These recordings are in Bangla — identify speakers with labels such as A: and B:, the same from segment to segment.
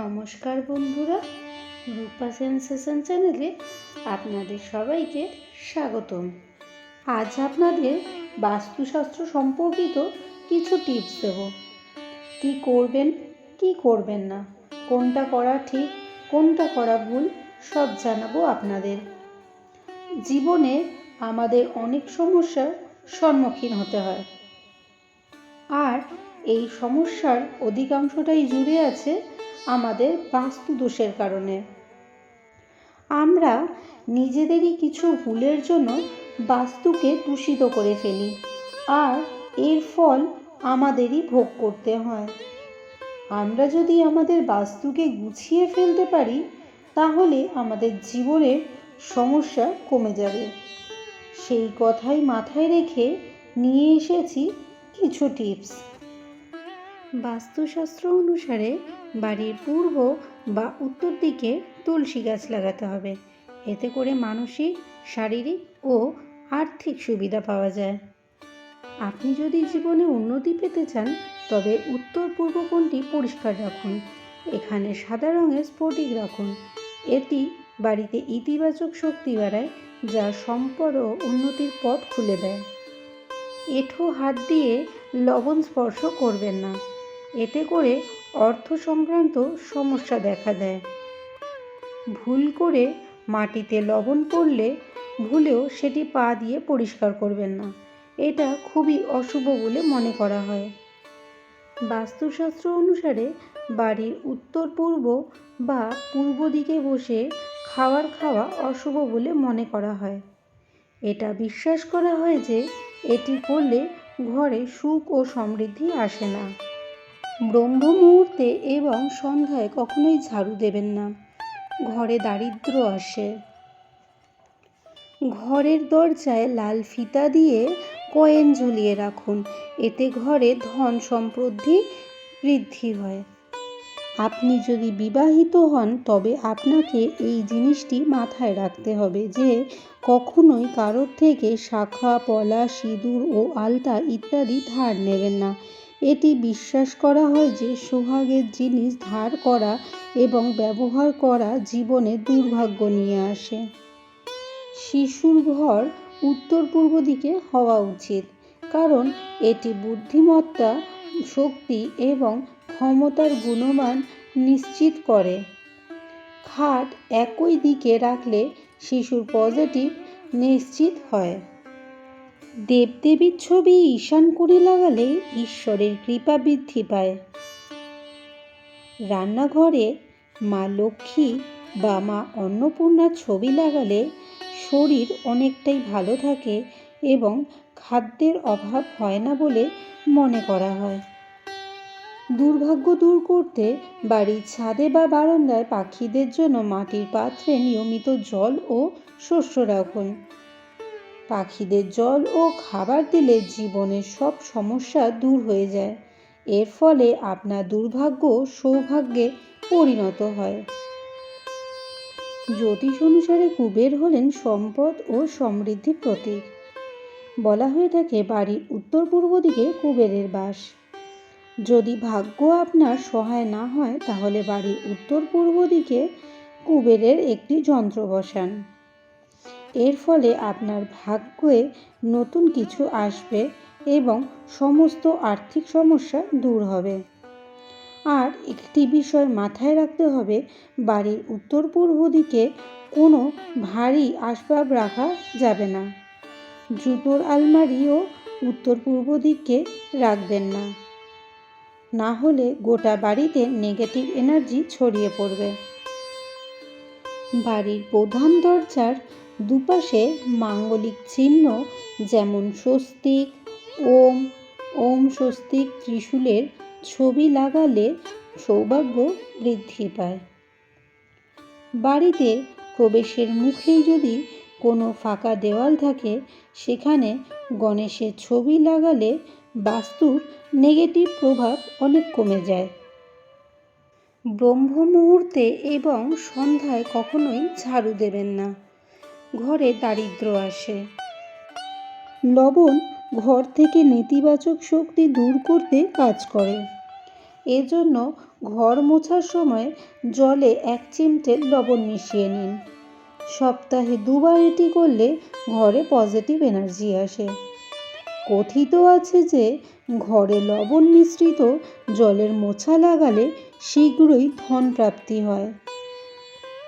A: নমস্কার বন্ধুরা, রূপা সেন্সেশন চ্যানেলে আপনাদের সবাইকে স্বাগতম। আজ আপনাদের বাস্তুশাস্ত্র সম্পর্কিত কিছু টিপস দেব। কি করবেন কি করবেন না, কোনটা করা ঠিক, কোনটা করা ভুল, সব জানাব আপনাদের। জীবনে আমাদের অনেক সমস্যার সম্মুখীন হতে হয়। আর এই সমস্যার অধিকাংশটাই জুড়ে আছে আমাদের বাস্তু দোষের কারণে। আমরা নিজেদেরই কিছু ভুলের জন্য বাস্তুকে দূষিত করে ফেলি, আর এর ফল আমাদেরই ভোগ করতে হয়। আমরা যদি আমাদের বাস্তুকে গুছিয়ে ফেলতে পারি, তাহলে আমাদের জীবনের সমস্যা কমে যাবে। সেই কথাই মাথায় রেখে নিয়ে এসেছি কিছু টিপস। বাস্তুশাস্ত্র অনুসারে বাড়ির পূর্ব বা উত্তর দিকে তুলসী গাছ লাগাতে হবে। এতে করে মানসিক, শারীরিক ও আর্থিক সুবিধা পাওয়া যায়। আপনি যদি জীবনে উন্নতি পেতে চান, তবে উত্তর পূর্ব কোণটি পরিষ্কার রাখুন। এখানে সাদা রঙের স্ফটিক রাখুন। এটি বাড়িতে ইতিবাচক শক্তি বাড়ায়, যা সম্পদ ও উন্নতির পথ খুলে দেয়। এঁঠো হাত দিয়ে লবণ স্পর্শ করবেন না। এতে করে অর্থ সংক্রান্ত সমস্যা দেখা দেয়। ভুল করে মাটিতে লবণ পড়লে ভুলেও সেটি পা দিয়ে পরিষ্কার করবেন না। এটা খুবই অশুভ বলে মনে করা হয়। বাস্তুশাস্ত্র অনুসারে বাড়ির উত্তর পূর্ব বা পূর্ব দিকে বসে খাবার খাওয়া অশুভ বলে মনে করা হয়। এটা বিশ্বাস করা হয় যে এটি করলে ঘরে সুখ ও সমৃদ্ধি আসে না। ব্রহ্ম মুহূর্তে এবং সন্ধ্যায় কখনোই ঝাড়ু দেবেন না। ঘরে দারিদ্র আসে। ঘরের দরজায় লাল ফিতা দিয়ে কয়েন ঝুলিয়ে রাখুন। এতে ঘরে ধন সম্পৃদ্ধি বৃদ্ধি হয়। আপনি যদি বিবাহিত হন, তবে আপনাকে এই জিনিসটি মাথায় রাখতে হবে যে, কখনোই কারোর থেকে শাখা পলা সিঁদুর ও আলতা ইত্যাদি ধার নেবেন না। এটি বিশ্বাস করা হয় যে সোহাগের জিনিস ধার করা এবং ব্যবহার করা জীবনে দুর্ভাগ্য নিয়ে আসে। শিশুর ঘর উত্তর পূর্ব দিকে হওয়া উচিত, কারণ এটি বুদ্ধিমত্তা, শক্তি এবং ক্ষমতার গুণমান নিশ্চিত করে। খাট একই দিকে রাখলে শিশুর পজিটিভ নিশ্চিত হয়। দেবদেবীর ছবি ঈশান করে লাগালে ঈশ্বরের কৃপা বৃদ্ধি পায়। রান্নাঘরে মা লক্ষ্মী বা মা অন্নপূর্ণার ছবি লাগালে শরীর অনেকটাই ভালো থাকে এবং খাদ্যের অভাব হয় না বলে মনে করা হয়। দুর্ভাগ্য দূর করতে বাড়ির ছাদে বা বারান্দায় পাখিদের জন্য মাটির পাত্রে নিয়মিত জল ও শস্য রাখুন। পাখিদের জল ও খাবার দিলে জীবনের সব সমস্যা দূর হয়ে যায়। এর ফলে আপনার দুর্ভাগ্য সৌভাগ্যে পরিণত হয়। জ্যোতিষ অনুসারে কুবের হলেন সম্পদ ও সমৃদ্ধির প্রতীক। বলা হয়ে থাকে, বাড়ির উত্তর পূর্ব দিকে কুবেরের বাস। যদি ভাগ্য আপনার সহায় না হয়, তাহলে বাড়ির উত্তর পূর্ব দিকে কুবেরের একটি যন্ত্র বসান। এর ফলে আপনার ভাগ্যে নতুন কিছু আসবে এবং সমস্ত আর্থিক সমস্যা দূর হবে। আর একটি বিষয় মাথায় রাখতে হবে, বাড়ির উত্তর পূর্ব দিকে কোনো ভারী আসবাব রাখা যাবে না। জুতোর আলমারিও উত্তর পূর্ব দিকে রাখবেন না। না হলে গোটা বাড়িতে নেগেটিভ এনার্জি ছড়িয়ে পড়বে। বাড়ির প্রধান দরজার দুপাশে মাঙ্গলিক চিহ্ন যেমন স্বস্তিক, ওম ওম স্বস্তিক ত্রিশূলের ছবি লাগালে সৌভাগ্য বৃদ্ধি পায়। বাড়িতে প্রবেশের মুখেই যদি কোনো ফাঁকা দেওয়াল থাকে, সেখানে গণেশের ছবি লাগালে বাস্তুর নেগেটিভ প্রভাব অনেক কমে যায়। ব্রহ্ম মুহূর্তে এবং সন্ধ্যায় কখনোই ঝাড়ু দেবেন না। ঘরে দারিদ্র আসে। লবণ ঘর থেকে নেতিবাচক শক্তি দূর করতে কাজ করে। এজন্য ঘর মোছার সময় জলে এক চিমটে লবণ মিশিয়ে নিন। সপ্তাহে দুবার এটি করলে ঘরে পজিটিভ এনার্জি আসে। কথিত আছে যে, ঘরে লবণ মিশ্রিত জলের মোছা লাগালে শীঘ্রই ধন প্রাপ্তি হয়।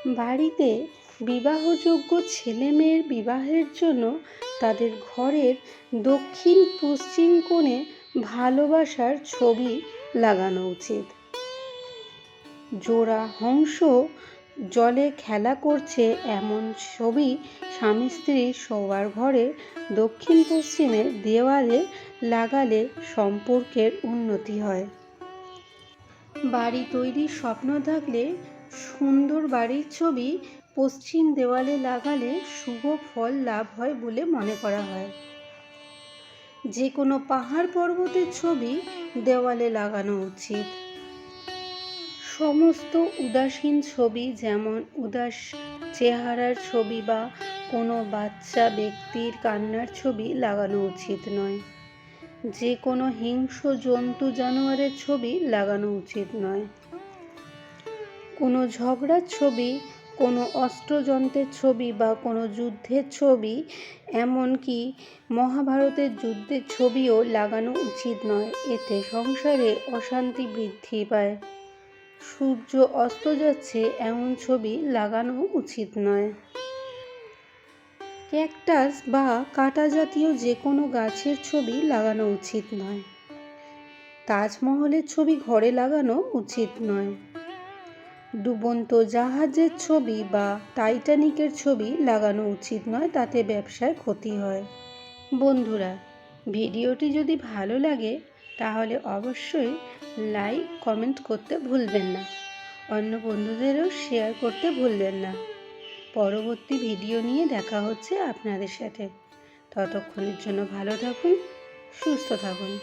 A: বাড়িতে বিবাহযোগ্য ছেলে মেয়ের বিবাহের জন্য তাদের ঘরের দক্ষিণ পশ্চিম কোণে ভালোবাসার ছবি লাগানো উচিত। জোড়া হংস জলে খেলা করছে এমন ছবি স্বামী স্ত্রী শোবার ঘরে দক্ষিণ পশ্চিমের দেওয়ালে লাগালে সম্পর্কের উন্নতি হয়। বাড়ি তৈরির স্বপ্ন থাকলে সুন্দর বাড়ির ছবি পশ্চিম দেওয়ালে লাগালে শুভ ফল লাভ হয় বলে মনে করা হয়। যে কোনো পাহাড় পর্বতের ছবি দেওয়ালে লাগানো উচিত। সমস্ত উদাসীন ছবি যেমন উদাস চেহারার ছবি বা কোনো বাচ্চা ব্যক্তির কান্নার ছবি লাগানো উচিত নয়। যে কোনো হিংস্র জন্তু জানোয়ারের ছবি লাগানো উচিত নয়। কোনো ঝগড়ার ছবি কোনো অস্ত্রযন্ত্রের ছবি বা কোনো যুদ্ধের ছবি, এমনকি মহাভারতের যুদ্ধের ছবিও লাগানো উচিত নয়। এতে সংসারে অশান্তি বৃদ্ধি পায়। সূর্য অস্ত যাচ্ছে, এমন ছবি লাগানো উচিত নয়। ক্যাকটাস বা কাটা জাতীয় যে কোনো গাছের ছবি লাগানো উচিত নয়। তাজমহলের ছবি ঘরে লাগানো উচিত নয়। ডুবন্ত জাহাজের ছবি বা টাইটানিকের ছবি লাগানো উচিত নয়, তাতে ব্যবসায় ক্ষতি হয়। বন্ধুরা, ভিডিওটি যদি ভালো লাগে, তাহলে অবশ্যই লাইক, কমেন্ট করতে ভুলবেন না। অন্য বন্ধুদেরও শেয়ার করতে ভুলবেন না। পরবর্তী ভিডিও নিয়ে দেখা হচ্ছে আপনাদের সাথে। ততক্ষণের জন্য ভালো থাকুন, সুস্থ থাকুন।